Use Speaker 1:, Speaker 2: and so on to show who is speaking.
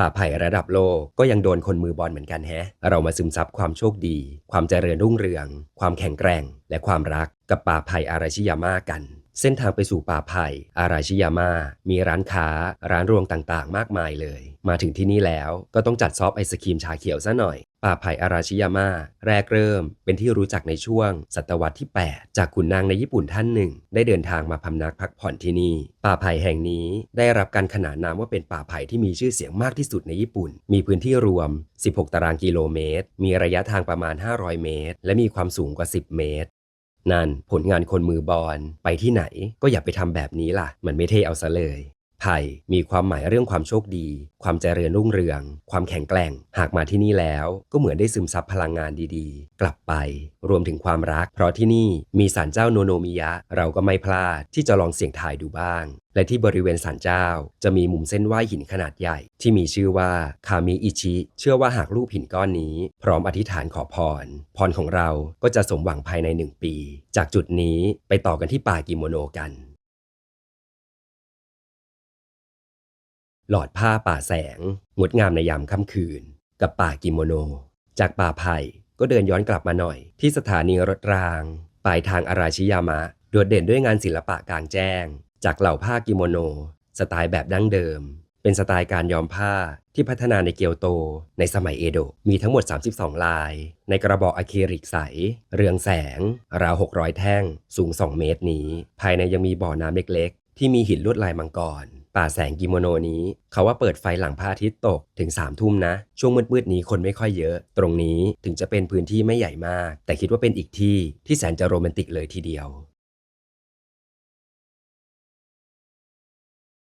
Speaker 1: ป่าไผ่ระดับโลกก็ยังโดนคนมือบอลเหมือนกันแฮะ เรามาซึมซับความโชคดี ความเจริญรุ่งเรือง ความแข็งแกร่ง และความรักกับป่าไผ่อาราชิยาม่ากัน เส้นทางไปสู่ป่าไผ่อาราชิยาม่ามีร้านค้า ร้านรวงต่างๆ มากมายเลย มาถึงที่นี่แล้วก็ต้องจัดซอฟไอศครีมชาเขียวซะหน่อย ป่าไผ่อาราชิยาม่าแรกเริ่ม เป็นที่รู้จักในช่วง ศตวรรษที่ 8 จากขุนนางในญี่ปุ่นท่านหนึ่ง ได้เดินทางมาพำนักพักผ่อนที่นี่ ป่าไผ่แห่งนี้ได้รับการขนานนามว่าเป็นป่าไผ่ที่มีชื่อเสียงมากที่สุดในญี่ปุ่น มีพื้นที่รวม 16 ตารางกิโลเมตร มีระยะทางประมาณ 500 เมตร และมีความสูงกว่า 10 เมตร นั่นผลงานคนมือบอลไปที่ไหนก็อย่าไปทำแบบนี้ล่ะ มันไม่เท่เอาซะเลย ไผ่มีความหมายเรื่องความโชคดี ความเจริญรุ่งเรือง ความแข็งแกร่ง หากมาที่นี่แล้ว ก็เหมือนได้ซึมซับพลังงานดีๆ กลับไป รวมถึงความรัก เพราะที่นี่มีศาลเจ้าโนโนมิยะ เราก็ไม่พลาดที่จะลองเสี่ยงทายดูบ้าง และที่บริเวณศาลเจ้า จะมีมุมเส้นไหว้หินขนาดใหญ่ ที่มีชื่อว่าคามิอิชิ เชื่อว่าหากรูปหินก้อนนี้ พร้อมอธิษฐานขอพร พรของเราก็จะสมหวังภายในหนึ่งปี จากจุดนี้ไปต่อกันที่ป่ากิโมโนกัน หลอดผ้าป่าแสง งดงามในยามค่ำคืน กับป่ากิโมโน จากป่าไผ่ก็เดินย้อนกลับมาหน่อย ที่สถานีรถราง ปลายทางอาราชิยามะ โดดเด่นด้วยงานศิลปะกลางแจ้ง จากเหล่าผ้ากิโมโน สไตล์แบบดั้งเดิม เป็นสไตล์การย้อมผ้าที่พัฒนาในเกียวโต ในสมัยเอโดะมีทั้งหมด 32 ลาย ในกระบอกอะคริลิกใส เรืองแสง ราว 600 แท่ง สูง 2 เมตรนี้ ภายในยังมีบ่อน้ำเล็กๆ ที่มีหินลวดลายมังกร ป่าแสงกิโมโนนี้ เขาว่าเปิดไฟหลังพระอาทิตย์ตกถึง3ามทุ่มนะ ช่วงมืดๆนี้คนไม่ค่อยเยอะ ตรงนี้ถึงจะเป็นพื้นที่ไม่ใหญ่มาก แต่คิดว่าเป็นอีกที่ที่แสนจะโรแมนติกเลยทีเดียว